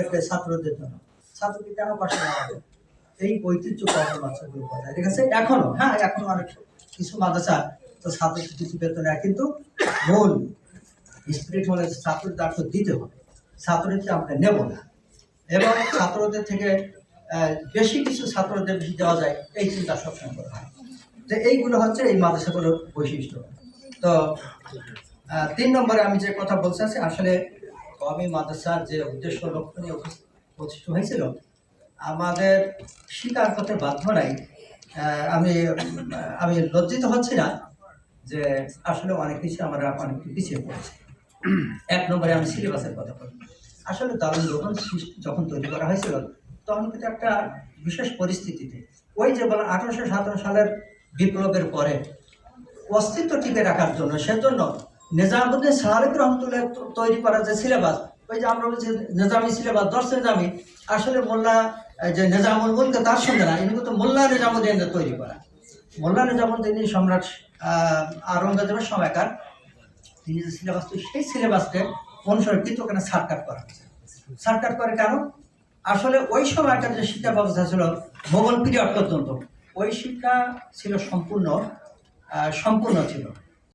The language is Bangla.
ছাত্রদের জন্য। ছাত্রকে কেন পাশে নেওয়া এই ঐতিহ্য কখন কথা ঠিক আছে? এখনও হ্যাঁ এখনও অনেক কিছু মাদ্রাসা তো ছাত্র কিছু বেতন নেয়, কিন্তু মূল স্পিরিট হলে ছাত্রদের দায়িত্ব দিতে হবে। ছাত্রদেরকে আমরা নেব না। এবং ছাত্রদের থেকে বেশি কিছু ছাত্রদের বেশি দেওয়া যায়, এই চিন্তা সবসময় করা হয়। তো এইগুলো হচ্ছে এই মাদ্রাসাগুলোর বৈশিষ্ট্য। তো তিন নম্বরে আমি যে কথা বলতে আসলে কমি মাদ্রাসার যে উদ্দেশ্য লক্ষ্য নিয়ে প্রতিষ্ঠিত হয়েছিল, আমাদের স্বীকার করতে বাধ্য নাই। আমি আমি লজ্জিত হচ্ছি না যে আসলে অনেক কিছু আমরা অনেক পিছিয়ে পড়েছি। এক নম্বরে আমি সিলেবাসের কথা বলি। আসলে দারুণ যখন যখন তৈরি করা হয়েছিল, তখন কিন্তু একটা বিশেষ পরিস্থিতিতে ওই যে বলেন আঠারোশো সতেরো সালের বিপ্লবের পরে অস্তিত্ব টিকে রাখার জন্য সেজন্য নিজামুদ্দিন সাহারিক রহমতুল্লাহ তৈরি করা যে সিলেবাস ওই যে আমরা বলছি নিজামি সিলেবাস দশ নিজামি আসলে মোল্লা যে নিজামুল মুলকে তার সঙ্গে না এগুলো তো মোল্লা নিজামুদ্দিনের তৈরি করা মোল্লা নিজামুদ্দিন সম্রাট আহ, আওরঙ্গজেবের সময়কার তিনি যে সিলেবাস সেই সিলেবাসকে অনুসরণ কিন্তু ওখানে সার্টকাট করা হয়েছে সার্টকাট করে কেন? আসলে ওই সময়কার যে শিক্ষা ব্যবস্থা ছিল মোগল পিরিয়ড পর্যন্ত ওই শিক্ষা ছিল সম্পূর্ণ সম্পূর্ণ ছিল।